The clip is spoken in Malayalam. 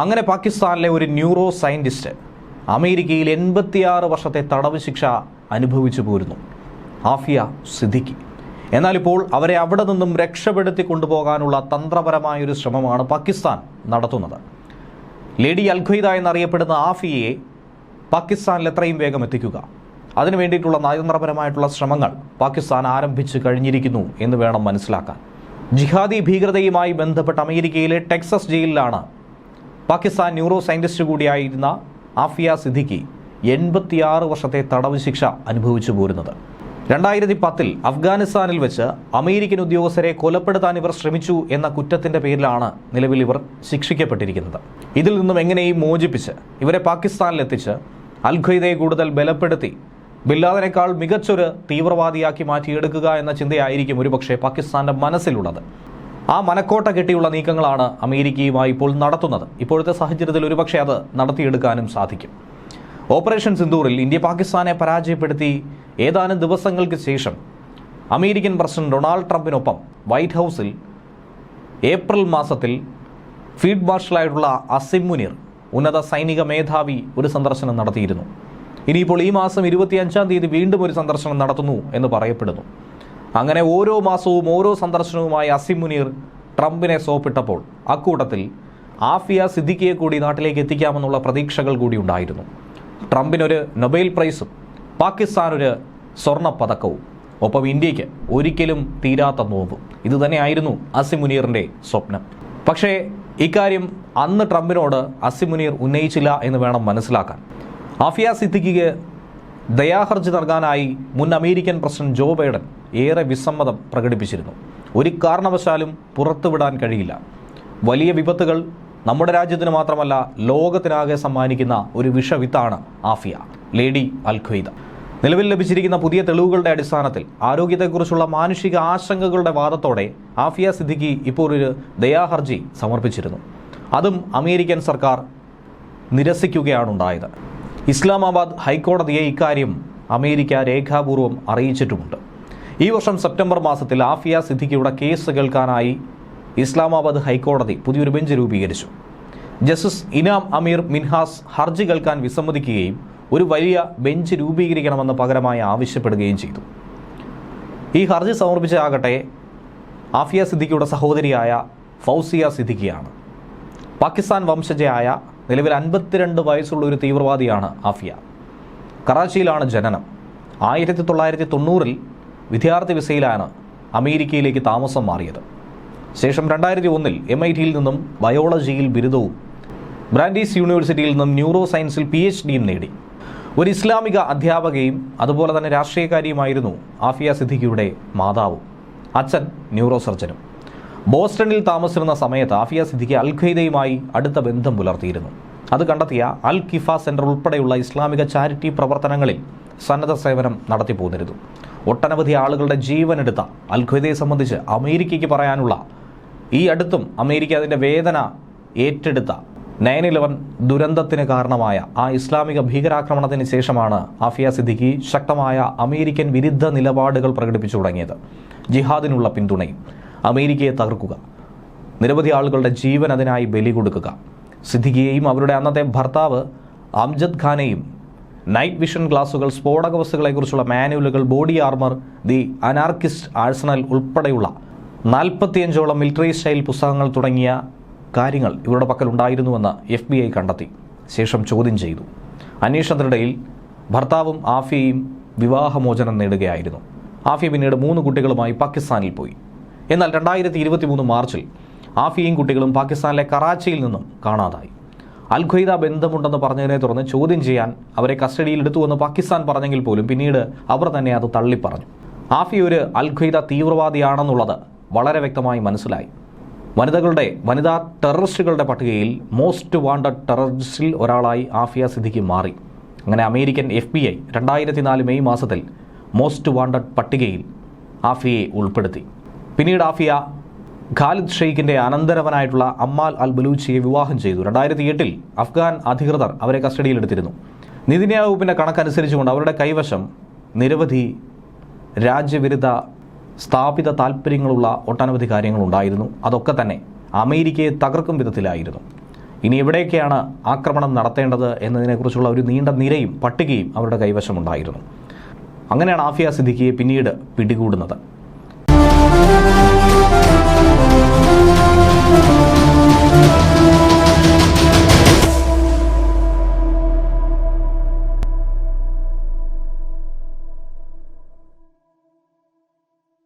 അങ്ങനെ പാകിസ്ഥാനിലെ ഒരു ന്യൂറോ സയന്റിസ്റ്റ് അമേരിക്കയിൽ എൺപത്തിയാറ് വർഷത്തെ തടവ് ശിക്ഷ അനുഭവിച്ചു പോരുന്നു. ആഫിയ സിദ്ദിഖി. എന്നാൽ ഇപ്പോൾ അവരെ അവിടെ നിന്നും രക്ഷപ്പെടുത്തി കൊണ്ടുപോകാനുള്ള തന്ത്രപരമായൊരു ശ്രമമാണ് പാകിസ്ഥാൻ നടത്തുന്നത്. ലേഡി അൽഖയ്ദ എന്നറിയപ്പെടുന്ന ആഫിയയെ പാകിസ്ഥാനിൽ എത്രയും വേഗം എത്തിക്കുക. അതിനു വേണ്ടിയിട്ടുള്ള നയതന്ത്രപരമായിട്ടുള്ള ശ്രമങ്ങൾ പാകിസ്ഥാൻ ആരംഭിച്ചു കഴിഞ്ഞിരിക്കുന്നു എന്ന് വേണം മനസ്സിലാക്കാൻ. ജിഹാദി ഭീകരതയുമായി ബന്ധപ്പെട്ട് അമേരിക്കയിലെ ടെക്സസ് ജയിലിലാണ് പാകിസ്ഥാൻ ന്യൂറോ സയന്റിസ്റ്റ് കൂടിയായിരുന്ന ആഫിയ സിദ്ദിഖി എൺപത്തിയാറ് വർഷത്തെ തടവ് ശിക്ഷ അനുഭവിച്ചു പോരുന്നത്. രണ്ടായിരത്തി പത്തിൽ അഫ്ഗാനിസ്ഥാനിൽ വെച്ച് അമേരിക്കൻ ഉദ്യോഗസ്ഥരെ കൊലപ്പെടുത്താൻ ഇവർ ശ്രമിച്ചു എന്ന കുറ്റത്തിന്റെ പേരിലാണ് നിലവിൽ ഇവർ ശിക്ഷിക്കപ്പെട്ടിരിക്കുന്നത്. ഇതിൽ നിന്നും എങ്ങനെയും മോചിപ്പിച്ച് ഇവരെ പാകിസ്ഥാനിലെത്തിച്ച് അൽ ഖ്വയ്ദയെ കൂടുതൽ ബലപ്പെടുത്തി ബില്ലാദിനേക്കാൾ മികച്ചൊരു തീവ്രവാദിയാക്കി മാറ്റിയെടുക്കുക എന്ന ചിന്തയായിരിക്കും ഒരുപക്ഷെ പാകിസ്ഥാന്റെ മനസ്സിലുള്ളത്. ആ മനക്കോട്ട കെട്ടിയുള്ള നീക്കങ്ങളാണ് അമേരിക്കയുമായി ഇപ്പോൾ നടത്തുന്നത്. ഇപ്പോഴത്തെ സാഹചര്യത്തിൽ ഒരുപക്ഷെ അത് നടത്തിയെടുക്കാനും സാധിക്കും. ഓപ്പറേഷൻ സിന്ദൂറിൽ ഇന്ത്യ പാകിസ്ഥാനെ പരാജയപ്പെടുത്തി ഏതാനും ദിവസങ്ങൾക്ക് ശേഷം അമേരിക്കൻ പ്രസിഡന്റ് ഡൊണാൾഡ് ട്രംപിനൊപ്പം വൈറ്റ് ഹൗസിൽ ഏപ്രിൽ മാസത്തിൽ ഫീൽഡ് മാർഷലായിട്ടുള്ള അസിം മുനീർ ഉന്നത സൈനിക മേധാവി ഒരു സന്ദർശനം നടത്തിയിരുന്നു. ഇനിയിപ്പോൾ ഈ മാസം ഇരുപത്തിയഞ്ചാം തീയതി വീണ്ടും ഒരു സന്ദർശനം നടത്തുന്നു എന്ന് പറയപ്പെടുന്നു. അങ്ങനെ ഓരോ മാസവും ഓരോ സന്ദർശനവുമായി അസിം മുനീർ ട്രംപിനെ സോപ്പിട്ടപ്പോൾ അക്കൂട്ടത്തിൽ ആഫിയ സിദ്ദിഖിയെ കൂടി നാട്ടിലേക്ക് എത്തിക്കാമെന്നുള്ള പ്രതീക്ഷകൾ കൂടി ഉണ്ടായിരുന്നു. ട്രംപിനൊരു നൊബേൽ പ്രൈസും പാകിസ്ഥാനൊരു സ്വർണ പതക്കവും ഒപ്പം ഇന്ത്യയ്ക്ക് ഒരിക്കലും തീരാത്ത നോമ്പും. ഇതുതന്നെയായിരുന്നു അസിം മുനീറിന്റെ സ്വപ്നം. പക്ഷേ ഇക്കാര്യം അന്ന് ട്രംപിനോട് അസിം മുനീർ ഉന്നയിച്ചില്ല എന്ന് വേണം മനസ്സിലാക്കാൻ. ആഫിയ സിദ്ദിഖിക്ക് ദയാഹർജി നൽകാനായി മുൻ അമേരിക്കൻ പ്രസിഡന്റ് ജോ ബൈഡൻ ഏറെ വിസമ്മതം പ്രകടിപ്പിച്ചിരുന്നു. ഒരു കാരണവശാലും പുറത്തുവിടാൻ കഴിയില്ല. വലിയ വിപത്തുകൾ നമ്മുടെ രാജ്യത്തിന് മാത്രമല്ല ലോകത്തിനാകെ സമ്മാനിക്കുന്ന ഒരു വിഷവിത്താണ് ആഫിയ ലേഡി അൽ നിലവിൽ ലഭിച്ചിരിക്കുന്ന പുതിയ തെളിവുകളുടെ അടിസ്ഥാനത്തിൽ ആരോഗ്യത്തെക്കുറിച്ചുള്ള മാനുഷിക ആശങ്കകളുടെ വാദത്തോടെ ആഫിയ സിദ്ദിഖി ഇപ്പോൾ ഒരു ദയാഹർജി സമർപ്പിച്ചിരുന്നു. അതും അമേരിക്കൻ സർക്കാർ നിരസിക്കുകയാണുണ്ടായത്. ഇസ്ലാമാബാദ് ഹൈക്കോടതിയെ ഇക്കാര്യം അമേരിക്ക രേഖാപൂർവം അറിയിച്ചിട്ടുമുണ്ട്. ഈ വർഷം സെപ്റ്റംബർ മാസത്തിൽ ആഫിയ സിദ്ദിഖിയുടെ കേസ് കേൾക്കാനായി ഇസ്ലാമാബാദ് ഹൈക്കോടതി പുതിയൊരു ബെഞ്ച് രൂപീകരിച്ചു. ജസ്റ്റിസ് ഇനാം അമീർ മിൻഹാസ് ഹർജി കേൾക്കാൻ വിസമ്മതിക്കുകയും ഒരു വലിയ ബെഞ്ച് രൂപീകരിക്കണമെന്ന് പകരമായി ആവശ്യപ്പെടുകയും ചെയ്തു. ഈ ഹർജി സമർപ്പിച്ചാകട്ടെ ആഫിയ സിദ്ദിഖിയുടെ സഹോദരിയായ ഫൗസിയ സിദ്ദിഖിയാണ് പാകിസ്ഥാൻ വംശജയായ നിലവിൽ അൻപത്തിരണ്ട് വയസ്സുള്ള ഒരു തീവ്രവാദിയാണ് ആഫിയ. കറാച്ചിയിലാണ് ജനനം. ആയിരത്തി തൊള്ളായിരത്തി തൊണ്ണൂറിൽ വിദ്യാർത്ഥി വിസയിലാണ് അമേരിക്കയിലേക്ക് താമസം മാറിയത്. ശേഷം രണ്ടായിരത്തി ഒന്നിൽ എം ഐ ടിയിൽ നിന്നും ബയോളജിയിൽ ബിരുദവും ബ്രാൻഡീസ് യൂണിവേഴ്സിറ്റിയിൽ നിന്നും ന്യൂറോ സയൻസിൽ പി എച്ച് ഡിയും നേടി. ഒരു ഇസ്ലാമിക അധ്യാപകയും അതുപോലെ തന്നെ രാഷ്ട്രീയക്കാരിയുമായിരുന്നു ആഫിയ സിദ്ദിഖിയുടെ മാതാവും. അച്ഛൻ ന്യൂറോ സർജനും ബോസ്റ്റണിൽ താമസിച്ചിരുന്ന സമയത്ത് ആഫിയ സിദ്ദിഖി അൽ അടുത്ത ബന്ധം പുലർത്തിയിരുന്നു. അത് കണ്ടെത്തിയ അൽ കിഫ സെന്റർ ഉൾപ്പെടെയുള്ള ഇസ്ലാമിക ചാരിറ്റി പ്രവർത്തനങ്ങളിൽ സന്നദ്ധ സേവനം നടത്തി പോന്നിരുന്നു. ഒട്ടനവധി ആളുകളുടെ ജീവനെടുത്ത അൽ ഖയ്ദയെ സംബന്ധിച്ച് അമേരിക്കയ്ക്ക് പറയാനുള്ള ഈ അടുത്തും അമേരിക്ക അതിന്റെ വേദന ഏറ്റെടുത്ത നയൻ ഇലവൻ ദുരന്തത്തിന് കാരണമായ ആ ഇസ്ലാമിക ഭീകരാക്രമണത്തിന് ശേഷമാണ് ആഫിയ സിദ്ദിഖി ശക്തമായ അമേരിക്കൻ വിരുദ്ധ നിലപാടുകൾ പ്രകടിപ്പിച്ചു തുടങ്ങിയത്. ജിഹാദിനുള്ള പിന്തുണയും അമേരിക്കയെ തകർക്കുക. നിരവധി ആളുകളുടെ ജീവൻ അതിനായി ബലി കൊടുക്കുക. സിദ്ദിഖിയെയും അവരുടെ അന്നത്തെ ഭർത്താവ് അംജദ് ഖാനെയും നൈറ്റ് വിഷൻ ഗ്ലാസുകൾ സ്ഫോടക വസ്തുക്കളെക്കുറിച്ചുള്ള മാനുവലുകൾ body armour the anarchist arsenal ഉൾപ്പെടെയുള്ള നാൽപ്പത്തിയഞ്ചോളം മിലിറ്ററി സ്റ്റൈൽ പുസ്തകങ്ങൾ തുടങ്ങിയ കാര്യങ്ങൾ ഇവരുടെ പക്കൽ ഉണ്ടായിരുന്നുവെന്ന് എഫ് ബി ഐ കണ്ടെത്തി. ശേഷം ചോദ്യം ചെയ്തു. അന്വേഷണത്തിനിടയിൽ ഭർത്താവും ആഫിയയും വിവാഹമോചനം നേടുകയായിരുന്നു. ആഫിയ പിന്നീട് മൂന്ന് കുട്ടികളുമായി പാകിസ്ഥാനിൽ പോയി. എന്നാൽ രണ്ടായിരത്തി ഇരുപത്തി മൂന്ന് മാർച്ചിൽ ആഫിയയും കുട്ടികളും പാകിസ്ഥാനിലെ കറാച്ചിയിൽ നിന്നും കാണാതായി. അൽ ബന്ധമുണ്ടെന്ന് പറഞ്ഞതിനെ തുടർന്ന് ചോദ്യം ചെയ്യാൻ അവരെ കസ്റ്റഡിയിൽ എടുത്തുവെന്ന് പാകിസ്ഥാൻ പറഞ്ഞെങ്കിൽ പോലും പിന്നീട് അവർ തന്നെ അത് തള്ളിപ്പറഞ്ഞു. ആഫി ഒരു അൽ ഖ്വയ്ദ തീവ്രവാദിയാണെന്നുള്ളത് വളരെ വ്യക്തമായി മനസ്സിലായി. വനിതകളുടെ വനിതാ ടെററിസ്റ്റുകളുടെ പട്ടികയിൽ മോസ്റ്റ് വാണ്ടഡ് ടെററിസ്റ്റിൽ ഒരാളായി ആഫിയ സിദ്ദിഖി മാറി. അങ്ങനെ അമേരിക്കൻ എഫ് ബി ഐ രണ്ടായിരത്തി നാല് മെയ് മാസത്തിൽ മോസ്റ്റ് വാണ്ടഡ് പട്ടികയിൽ ആഫിയെ ഉൾപ്പെടുത്തി. പിന്നീട് ആഫിയ ഖാലിദ് ഷെയ്ഖിന്റെ അനന്തരവനായിട്ടുള്ള അമ്മാൽ അൽ ബലൂച്ചിയെ വിവാഹം ചെയ്തു. രണ്ടായിരത്തി എട്ടിൽ അഫ്ഗാൻ അധികൃതർ അവരെ കസ്റ്റഡിയിലെടുത്തിരുന്നു നിതി വകുപ്പിന്റെ കണക്കനുസരിച്ചുകൊണ്ട് അവരുടെ കൈവശം നിരവധി രാജ്യവിരുദ്ധ സ്ഥാപിത താല്പര്യങ്ങളുള്ള ഒട്ടനവധി കാര്യങ്ങളുണ്ടായിരുന്നു അതൊക്കെ തന്നെ അമേരിക്കയെ തകർക്കും വിധത്തിലായിരുന്നു. ഇനി എവിടെയൊക്കെയാണ് ആക്രമണം നടത്തേണ്ടത് എന്നതിനെക്കുറിച്ചുള്ള ഒരു നീണ്ട നിരയും പട്ടികയും അവരുടെ കൈവശമുണ്ടായിരുന്നു. അങ്ങനെയാണ് ആഫിയ സിദ്ദിഖിയെ പിന്നീട് പിടികൂടുന്നത്.